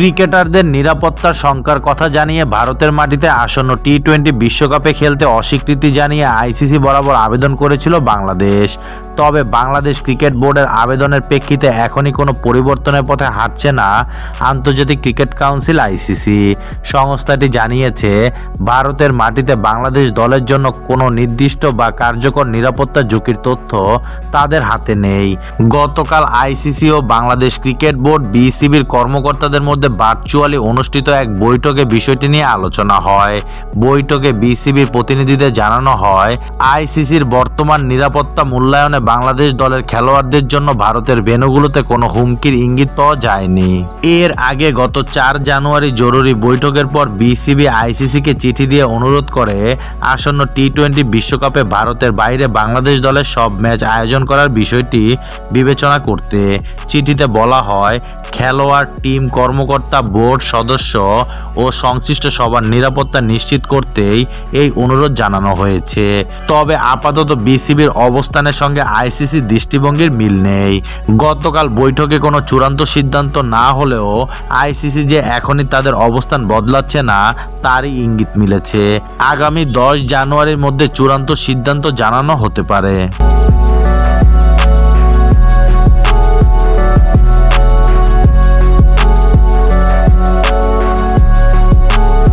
ক্রিকেটারদের নিরাপত্তার শঙ্কার কথা জানিয়ে ভারতের মাটিতে আসন্ন টি টোয়েন্টি বিশ্বকাপে খেলতে অস্বীকৃতি জানিয়ে আইসিসি বরাবর আবেদন করেছিল বাংলাদেশ। তবে বাংলাদেশ ক্রিকেট বোর্ডের আবেদনের প্রেক্ষিতে এখনই কোনো পরিবর্তনের পথে হাঁটছে না আন্তর্জাতিক ক্রিকেট কাউন্সিল আইসিসি। সংস্থাটি জানিয়েছে, ভারতের মাটিতে বাংলাদেশ দলের জন্য কোনো নির্দিষ্ট বা কার্যকর নিরাপত্তা ঝুঁকির তথ্য তাদের হাতে নেই। গতকাল আইসিসি ও বাংলাদেশ ক্রিকেট বোর্ড বিসিবির কর্মকর্তাদের মধ্যে ভার্চুয়ালি অনুষ্ঠিত এক বৈঠকে বিষয়টি নিয়ে আলোচনা হয়। বৈঠকে বিসিবির প্রতিনিধিদের জানানো হয়, আইসিসির বর্তমান নিরাপত্তা মূল্যায়নে বাংলাদেশ দলের খেলোয়াড়দের জন্য ভারতের ভেন্যুগুলোতে কোনো হুমকির ইঙ্গিত পাওয়া যায়নি। এর আগে গত চার জানুয়ারি জরুরি বৈঠকের পর বিসিবি আইসিসিকে চিঠি দিয়ে অনুরোধ করে আসন্ন টি টোয়েন্টি বিশ্বকাপে ভারতের বাইরে বাংলাদেশ দলের সব ম্যাচ আয়োজন করার বিষয়টি বিবেচনা করতে। চিঠিতে বলা হয়, খেলোয়াড়, টিম কর্মকর্তা বোর্ড সদস্য ও সংশ্লিষ্ট সবার নিরাপত্তা নিশ্চিত করতেই এই অনুরোধ জানানো হয়েছে। তবে আপাতত বিসিবির অবস্থানের সঙ্গে আইসিসি দৃষ্টিভঙ্গির মিল নেই। গতকাল বৈঠকে কোনো চূড়ান্ত সিদ্ধান্ত না হলেও আইসিসি যে এখনই তাদের অবস্থান বদলাচ্ছে না, তারই ইঙ্গিত মিলেছে। আগামী দশ জানুয়ারির মধ্যে চূড়ান্ত সিদ্ধান্ত জানানো হতে পারে।